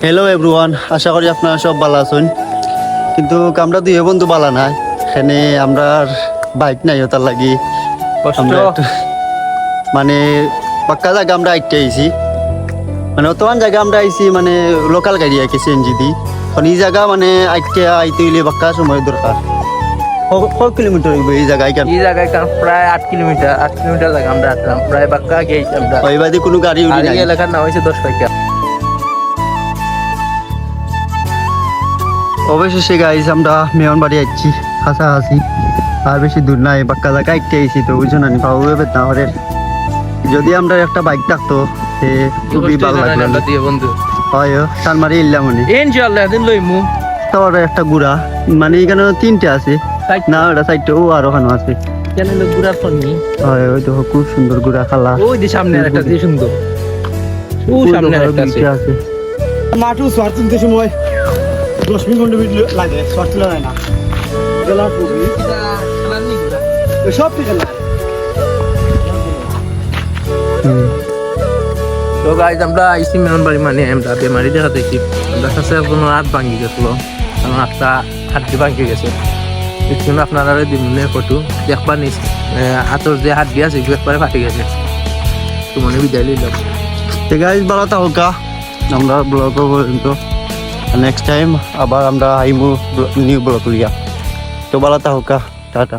Hello everyone আশা করি আপনারা সব ভালো আছেন। কিন্তু আমরা দুই বন্ধু ভালো নাই। এখানে আমরা আর বাইক নাই ওটার লাগি। মানে পাক্কা জায়গা আমরা আইটে আইছি। মানে অতমান জায়গা আমরা আইছি মানে লোকাল গাড়ি আইকে সিএনজি দি। কারণ এই জায়গা মানে আইতে আইতে হইলে পাক্কা সময় দরকার। ক- কিলোমিটার হইব এই জায়গায় কেন? এই জায়গায় কারণ প্রায় আট কিলোমিটার আট কিলোমিটার জায়গা আমরা আসলাম প্রায় বাক্কা গিয়েছি আমরা। ওই বাদে কোনো গাড়ি আর নাই। এলাকার নাম হয়েছে দশ পাইকা। অবশেষে গাইজ আমরা মেয়ন বাড়ি যাচ্ছি কাছাকাছি আর বেশি দূর নাই বাক্কা জায়গা আইতে আইছি তো বুঝছ না পাবো না হরে যদি আমরা একটা বাইক থাকতো সে খুবই ভালো লাগল বন্ধু হয় তার মারি ইল্লাম উনি ইনশাআল্লাহ দিন লইমু। তারপরে একটা গুড়া মানে এখানে তিনটে আছে। না ওটা সাইডটা ও আর ওখানে আছে। হয় ওই তো খুব সুন্দর গুড়া খালা। ওই যে সামনে একটা সুন্দর। ও সামনে একটা আছে। সময়। দশ মিনিট পনেরো মিনিট লাগে শর্ট তুলে হয় না। গেলা পুবি সব ঠিক আছে তো গাইজ আমরা আইসি মেহমান বাড়ি মানে আমরা বেমারি দেখা দেখি। আমরা কাছে কোনো হাত ভাঙি গেছিল। কারণ একটা হাড্ডি ভাঙি গেছে। একটু আপনারা দিমনে ফটো? দেখবার নিস হাতের যে হাড্ডি আছে এগুলো একবারে ফাটে গেছে। তো মনে বিদায় নিলাম তো গাইজ ভালো থাকা আমরা ব্লগ পর্যন্ত নেক্সট টাইম আবার আমরা আইমু নিউ ব্লগ লিয়া তো ভালো থাকা টাটা